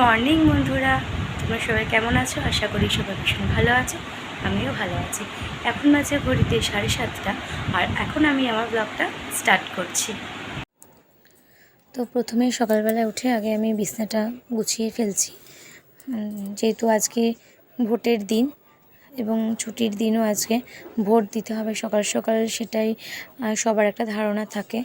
Morning, বন্ধুরা। তোমরা সবাই কেমন আছো? আশা করি সবাই ভীষণ ভালো আছো। আমিও ভালো আছি। এখন বাজে ঘড়িতে সাড়ে সাতটা। আর এখন আমি আমার ব্লগটা স্টার্ট করছি। তো প্রথমে সকালবেলা উঠে আগে আমি বিছনাটা গুছিয়ে ফেলছি। যেহেতু আজকে ভোটের দিন এবং ছুটির দিনও আজকে ভোট দিতে হবে। সকাল সকাল সেটাই সবার একটা ধারণা থাকে।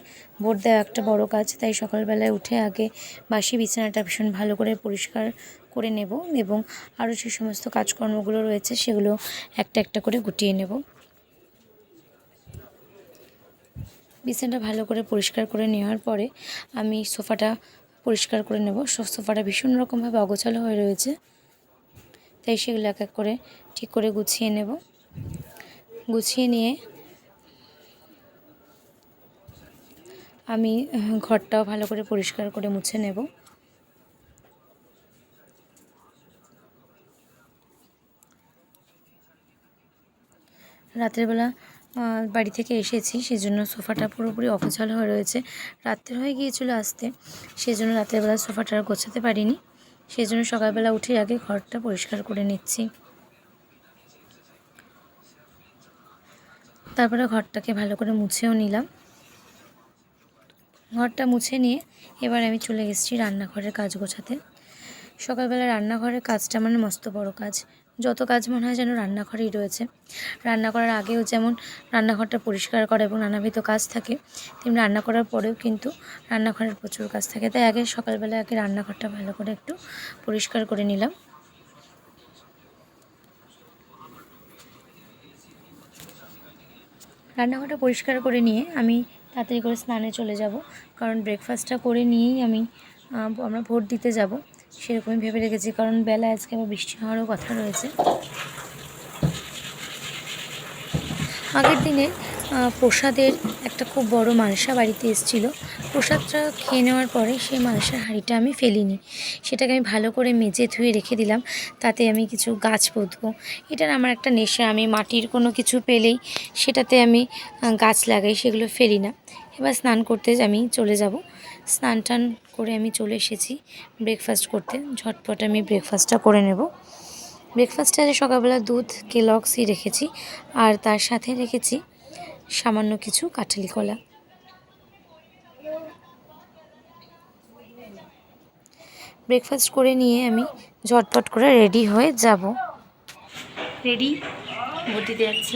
ভোট দেওয়া একটা বড় কাজ, তাই সকালবেলায় উঠে আগে বাসি বিছানাটা ভীষণ ভালো করে পরিষ্কার করে নেব এবং আরও যে সমস্ত কাজকর্মগুলো রয়েছে সেগুলো একটা একটা করে গুটিয়ে নেব। বিছানাটা ভালো করে পরিষ্কার করে নেওয়ার পরে আমি সোফাটা পরিষ্কার করে নেব। সোফাটা ভীষণ রকমভাবে অগোছালো হয়ে রয়েছে। তাই সেগুলো এক এক করে ঠিক করে গুছিয়ে নেব। গুছিয়ে নিয়ে আমি ঘরটাও ভালো করে পরিষ্কার করে মুছে নেব। রাতের বেলা বাড়ি থেকে এসেছি, সেজন্য সোফাটা পুরোপুরি অগোছালো হয়ে রয়েছে। রাত্রে হয়ে গিয়েছিল আসতে, সেজন্য রাতের বেলা সোফাটা আর গোছাতে পারিনি। সেই জন্য সকালবেলা উঠে আগে ঘরটা পরিষ্কার করে নিচ্ছি। তারপরে ঘরটাকে ভালো করে মুছেও নিলাম। ঘরটা মুছে নিয়ে এবার আমি চলে গেছি রান্নাঘরের কাজ গোছাতে। সকালবেলা রান্নাঘরের কাজটা মানে মস্ত বড় কাজ। যত কাজ মনে হয় যেন রান্নাঘরেই রয়েছে। রান্না করার আগেও যেমন রান্নাঘরটা পরিষ্কার করা এবং নানাবিধ কাজ থাকে, তেমনি রান্না করার পরেও কিন্তু রান্নাঘরের প্রচুর কাজ থাকে। তাই আগে সকালবেলা আগে রান্নাঘরটা ভালো করে একটু পরিষ্কার করে নিলাম। রান্নাঘরটা পরিষ্কার করে নিয়ে আমি তাড়াতাড়ি করে স্নানে চলে যাব। কারণ ব্রেকফাস্টটা করে নিয়েই আমি আমরা ভোট দিতে যাব। সেরকমই ভেবে রেখেছি, কারণ বেলা আজকে আবার বৃষ্টি হওয়ারও কথা রয়েছে। আগের দিনে প্রসাদের একটা খুব বড় মালসা বাড়িতে এসেছিল। প্রসাদটা খেয়ে নেওয়ার পরে সেই মালসার হাঁড়িটা আমি ফেলিনি। সেটাকে আমি ভালো করে মেজে ধুয়ে রেখে দিলাম, তাতে আমি কিছু গাছ পুঁতবো এটার আমার একটা নেশা, আমি মাটির কোনো কিছু পেলেই সেটাতে আমি গাছ লাগাই, সেগুলো ফেলি না। এবার স্নান করতে আমি চলে যাব। স্নান টান করে আমি চলে এসেছি ব্রেকফাস্ট করতে। ঝটপট আমি ব্রেকফাস্টটা করে নেব। ব্রেকফাস্টে সকালবেলা দুধ কেলক্সই রেখেছি। আর তার সাথে রেখেছি সামান্য কিছু কাঠালি কলা। ব্রেকফাস্ট করে নিয়ে আমি ঝটপট করে রেডি হয়ে যাব। রেডি ভোট দিতে যাচ্ছি।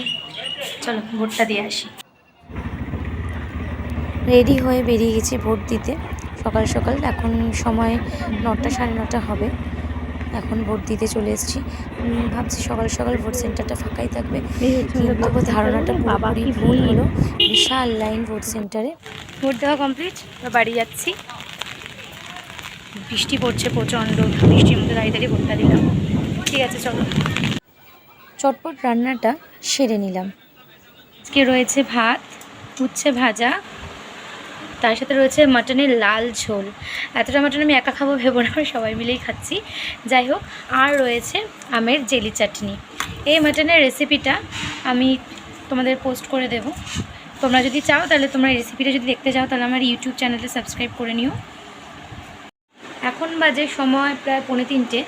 চলো, ভোটটা দিয়ে আসি। রেডি হয়ে বেরিয়ে গেছি ভোট দিতে। সকাল সকাল এখন সময় নটা সাড়ে নটা হবে। এখন ভোট দিতে চলে এসেছি। ভাবছি সকাল সকাল ভোট সেন্টারটা ফাঁকাই থাকবে। কিন্তু ধারণাটা পুরোপুরি ভুল হলো। বিশাল লাইন ভোট সেন্টারে। ভোট দেওয়া কমপ্লিট বাড়ি যাচ্ছি। বৃষ্টি পড়ছে প্রচণ্ড বৃষ্টির মধ্যে দাঁড়িয়ে দাঁড়িয়ে ভোটটা দিলাম। ঠিক আছে চলো। চটপট রান্নাটা সেরে নিলাম। আজকে রয়েছে ভাত উচ্ছে ভাজা তার সাথে রয়েছে মাটনের লাল ঝোল। এতটা মাটন আমি একা খাব ভেবো না সবাই মিলেই খাচ্ছি। যাই হোক, আর রয়েছে আমের জেলি চাটনি। এই মাটনের রেসিপিটা আমি তোমাদের পোস্ট করে দেব। তোমরা যদি চাও, তাহলে তোমরা রেসিপিটা যদি দেখতে চাও, তাহলে আমার ইউটিউব চ্যানেলে সাবস্ক্রাইব করে নিও। এখন বাজে সময় প্রায় পৌনে তিনটে।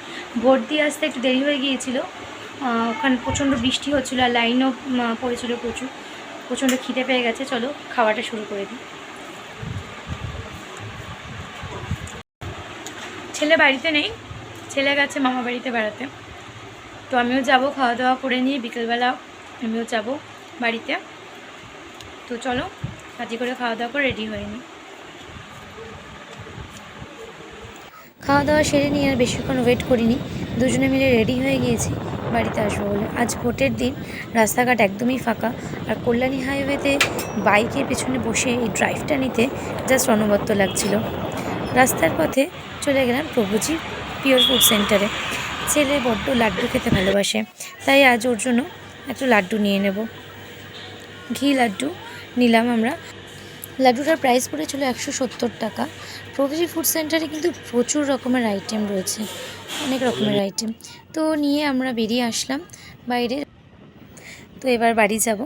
ভোট দিয়ে আসতে একটু দেরি হয়ে গিয়েছিল। ওখানে প্রচণ্ড বৃষ্টি হচ্ছিল আর লাইনও পড়েছিল প্রচুর। প্রচণ্ড খিদে পেয়ে গেছে। চলো, খাওয়াটা শুরু করে দিই। ছেলে বাড়িতে নেই, ছেলে গেছে মামা বাড়িতে বেড়াতে। তো আমিও যাব খাওয়া দাওয়া করে নিয়ে বিকেলবেলা আমিও যাব বাড়িতে। তো চলো কাজে করে খাওয়া দাওয়া করে রেডি হয়ে নিই। খাওয়া দাওয়া সেরে নিয়ে আর বেশিক্ষণ ওয়েট করিনি। দুজনে মিলে রেডি হয়ে গিয়েছি বাড়িতে আসব বলে। আজ ভোটের দিন, রাস্তাঘাট একদমই ফাঁকা। আর কল্যাণী হাইওয়েতে বাইকের পেছনে বসে এই ড্রাইভটা নিতে জাস্ট অনবদ্য লাগছিল। রাস্তার পথে চলে গেলাম প্রভুজি পিওর ফুড সেন্টারে। ছেলে বড্ড লাড্ডু খেতে ভালোবাসে, তাই আজ ওর জন্য একটু লাড্ডু নিয়ে নেব। ঘি লাড্ডু নিলাম আমরা। লাড্ডুটার প্রাইস পড়ে পড়েছিল একশো সত্তর টাকা। প্রভৃতি ফুড সেন্টারে কিন্তু প্রচুর রকমের আইটেম রয়েছে, অনেক রকমের আইটেম তো নিয়ে আমরা বেরিয়ে আসলাম বাইরে। তো এবার বাড়ি যাব।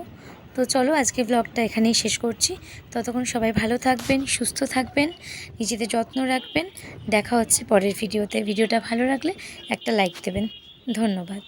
তো চলো আজকে ব্লগটা এখানেই শেষ করছি। ততক্ষণ সবাই ভালো থাকবেন, সুস্থ থাকবেন, নিজেদের যত্ন রাখবেন। দেখা হচ্ছে পরের ভিডিওতে ভিডিওটা ভালো লাগলে একটা লাইক দেবেন। ধন্যবাদ।